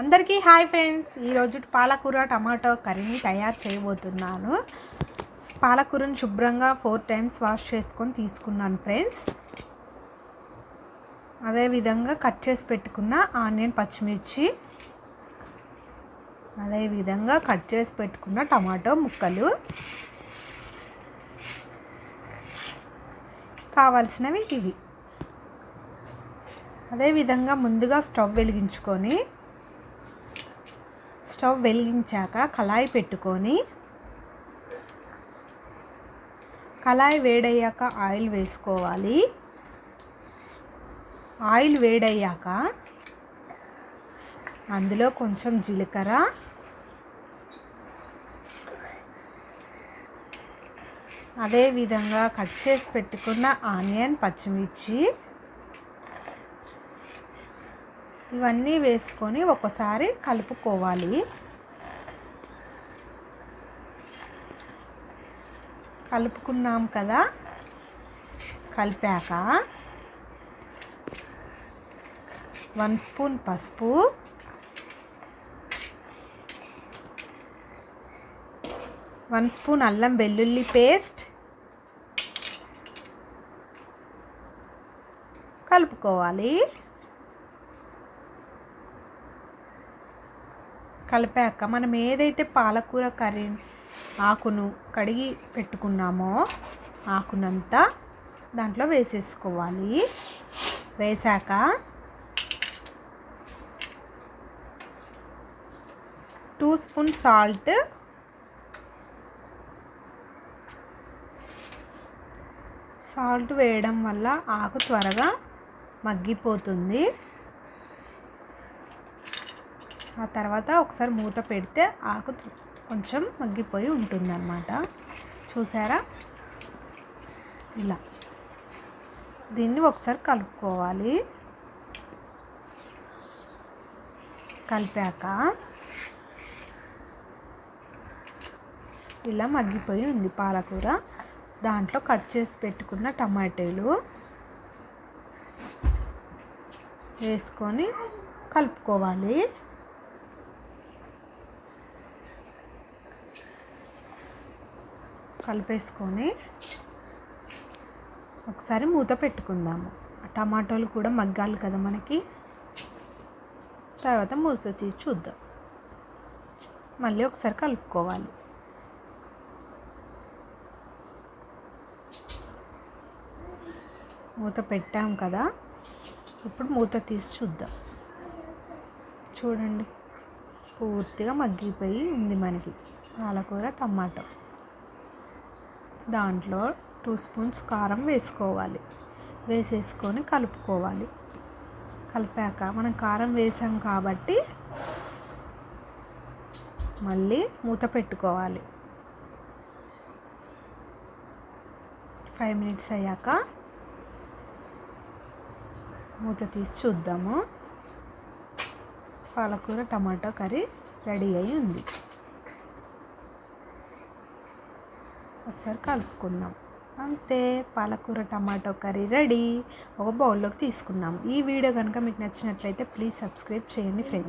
అందరికీ hi friends. ఈరోజు పాలకూర టమాటో కర్రీని తయారు చేయబోతున్నాను. పాలకూరను శుభ్రంగా ఫోర్ టైమ్స్ వాష్ చేసుకొని తీసుకున్నాను ఫ్రెండ్స్. అదేవిధంగా కట్ చేసి పెట్టుకున్న ఆనియన్ పచ్చిమిర్చి. అదేవిధంగా కట్ చేసి పెట్టుకున్న టమాటో ముక్కలు. కావాల్సినవి ఇవి. అదేవిధంగా ముందుగా స్టవ్ వెలిగించుకొని స్టవ్ వెలిగించాక కళాయి పెట్టుకొని కళాయి వేడయ్యాక ఆయిల్ వేసుకోవాలి. ఆయిల్ వేడయ్యాక అందులో కొంచెం జీలకర్ర అదేవిధంగా కట్ చేసి పెట్టుకున్న ఆనియన్ పచ్చిమిర్చి ఇవన్నీ వేసుకొని ఒకసారి కలుపుకోవాలి. కలుపుకున్నాం కదా? కలిపాక వన్ స్పూన్ పసుపు. వన్ స్పూన్ అల్లం వెల్లుల్లి పేస్ట్. కలుపుకోవాలి. కలిపాక మనం ఏదైతే పాలకూర కర్రీ ఆకును కడిగి పెట్టుకున్నామో ఆకునంతా దాంట్లో వేసేసుకోవాలి. వేసాక టూ స్పూన్ సాల్ట్ సాల్ట్ వేయడం వల్ల ఆకు త్వరగా మగ్గిపోతుంది. ఆ తర్వాత ఒకసారి మూత పెడితే ఆకు కొంచెం మగ్గిపోయి ఉంటుంది అన్నమాట చూసారా? ఇలా. దీన్ని ఒకసారి కలుపుకోవాలి. కలిపాక ఇలా మగ్గిపోయి ఉంది పాలకూర. దాంట్లో కట్ చేసి పెట్టుకున్న టమాటాలు వేసుకొని కలుపుకోవాలి. కలిపేసుకొని ఒకసారి మూత పెట్టుకుందాము. టమాటోలు కూడా మగ్గాలి కదా మనకి. తర్వాత మూత తీసి చూద్దాం. మళ్ళీ ఒకసారి కలుపుకోవాలి. మూత పెట్టాం కదా. ఇప్పుడు మూత తీసి చూద్దాం. చూడండి పూర్తిగా మగ్గిపోయి ఉంది మనకి. పాలకూర టమాటో. దాంట్లో టూ స్పూన్స్ కారం వేసుకోవాలి. వేసేసుకొని కలుపుకోవాలి. కలిపాక మనం కారం వేసాం కాబట్టి మళ్ళీ మూత పెట్టుకోవాలి. ఫైవ్ మినిట్స్ అయ్యాక మూత తీసి చూద్దాము. పాలకూర టమాటో కర్రీ రెడీ అయి ఉంది. ఒకసారి కలుపుకుందాం. అంతే పాలకూర టమాటో కర్రీ రెడీ. ఒక బౌల్లోకి తీసుకున్నాం ఈ వీడియో కనుక మీకు నచ్చినట్లయితే ప్లీజ్ సబ్స్క్రైబ్ చేయండి ఫ్రెండ్స్.